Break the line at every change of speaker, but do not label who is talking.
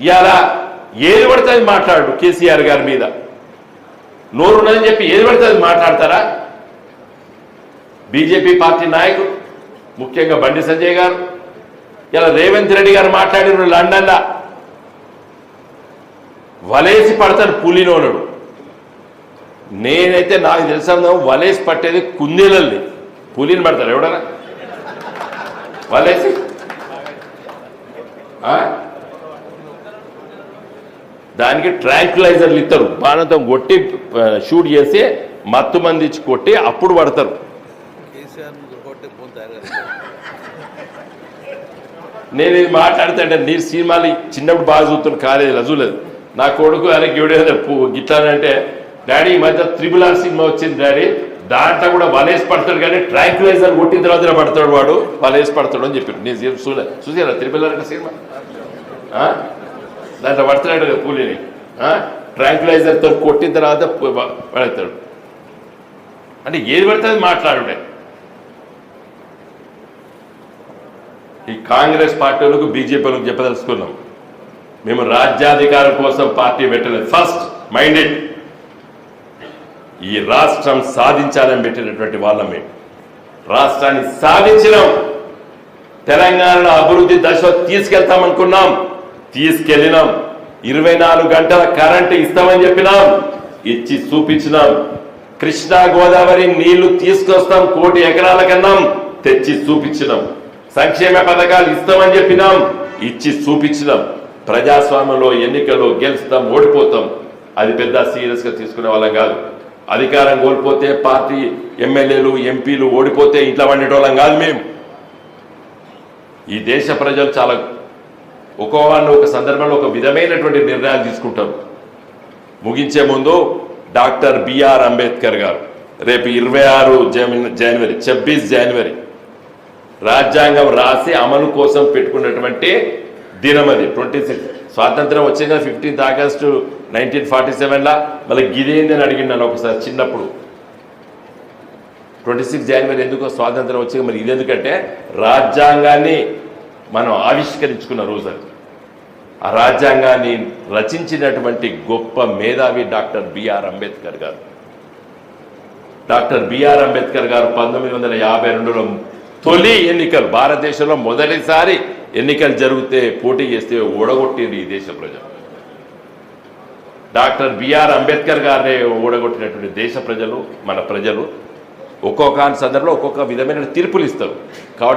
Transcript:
ఇలా ఏది పడుతుంది మాట్లాడు కేసీఆర్ గారి మీద. నోరున్నదని చెప్పి ఏది పడితే అది మాట్లాడతారా? బీజేపీ పార్టీ నాయకుడు ముఖ్యంగా బండి సంజయ్ గారు. ఇలా రేవంత్ రెడ్డి గారు మాట్లాడిన లండన్లా వలేసి పడతాడు పులినోనడు. నేనైతే నాకు తెలిసిన వలేసి పట్టేది కుందేలల్ని. పులిని పడతారు ఎవడన్నా? వలేసి? ఆ? దానికి ట్రాంక్యులైజర్లు ఇస్తారు బాణంతో కొట్టి షూట్ చేసి మత్తు మంది ఇచ్చి కొట్టి అప్పుడు పడతారు. నేను ఇది మాట్లాడుతుంటే నీ సినిమాలు చిన్నప్పుడు బాగా చూస్తున్న కాలేజీలో చూడలేదు. నా కొడుకు అని గిడేదో గిట్లానంటే డాడీ ఈ మధ్య త్రిబుల్ ఆర్ సినిమా వచ్చింది డాడీ. దాంట్లో కూడా వలేసి పడతాడు కానీ ట్రాంక్యులైజర్ కొట్టిన తర్వాత పడతాడు వాడు వలేసి పడతాడు అని చెప్పారు. నేను చూ- చూడలేదు చూసారా త్రిబుల్ ఆర్ సినిమా? దాంట్లో పడుతున్నాడు కదా పూలిని ట్రాంక్లైజర్తో కొట్టిన తర్వాత పడతాడు అంటే ఏది పడుతుంది మాట్లాడుడే. ఈ కాంగ్రెస్ పార్టీలకు బీజేపీలకు చెప్పదలుచుకున్నాం. మేము రాజ్యాధికారం కోసం పార్టీ పెట్టలేదు. ఫస్ట్ మైండెడ్ ఈ రాష్ట్రం సాధించాలని పెట్టినటువంటి వాళ్ళం మేము. రాష్ట్రాన్ని సాధించినాం. తెలంగాణలో అభివృద్ధి దశ తీసుకెళ్తామనుకున్నాం. తీసుకెళ్ళినాం. ఇరవై నాలుగు గంటల కరెంటు ఇస్తామని చెప్పినాం. ఇచ్చి చూపించినాం. కృష్ణా గోదావరి నీళ్ళు తీసుకొస్తాం కోటి ఎకరాల కన్నా తెచ్చి చూపించినాం. సంక్షేమ పథకాలు ఇస్తామని చెప్పినాం. ఇచ్చి చూపించినాం. ప్రజాస్వామ్యంలో ఎన్నికల్లో గెలుస్తాం ఓడిపోతాం. అది పెద్ద సీరియస్గా తీసుకునే వాళ్ళం కాదు. అధికారం కోల్పోతే పార్టీ ఎమ్మెల్యేలు ఎంపీలు ఓడిపోతే ఇంట్లో వండేటోళ్ళం కాదు మేము. ఈ దేశ ప్రజలు చాలా ఒక్కో వాళ్ళు ఒక సందర్భంలో ఒక విధమైనటువంటి నిర్ణయాలు తీసుకుంటారు. ముగించే ముందు డాక్టర్ బిఆర్ అంబేద్కర్ గారు రేపు ఇరవై ఆరు జనవరి ఛబ్బీస్ జనవరి రాజ్యాంగం రాసి అమలు కోసం పెట్టుకున్నటువంటి దినం అది ట్వంటీ సిక్స్. స్వాతంత్రం వచ్చింది కదా ఫిఫ్టీన్త్ ఆగస్టు నైన్టీన్ ఫార్టీ సెవెన్లా? మళ్ళీ గిదేంది అని అడిగినాను ఒకసారి చిన్నప్పుడు. ట్వంటీ సిక్స్ జనవరి ఎందుకు స్వాతంత్రం వచ్చింది మరి ఇది ఎందుకంటే రాజ్యాంగాన్ని మనం ఆవిష్కరించుకున్న రోజు అది. ఆ రాజ్యాంగాన్ని రచించినటువంటి గొప్ప మేధావి డాక్టర్ బిఆర్ అంబేద్కర్ గారు. డాక్టర్ బిఆర్ అంబేద్కర్ గారు పంతొమ్మిది వందల యాభై రెండులో తొలి ఎన్నికలు భారతదేశంలో మొదటిసారి ఎన్నికలు జరిగితే పోటీ చేస్తే ఓడగొట్టింది ఈ దేశ ప్రజలు. డాక్టర్ బిఆర్ అంబేద్కర్ గారిని ఓడగొట్టినటువంటి దేశ ప్రజలు మన ప్రజలు ఒక్కొక్క సందర్భంలో ఒక్కొక్క విధమైన తీర్పులు ఇస్తారు. కాబట్టి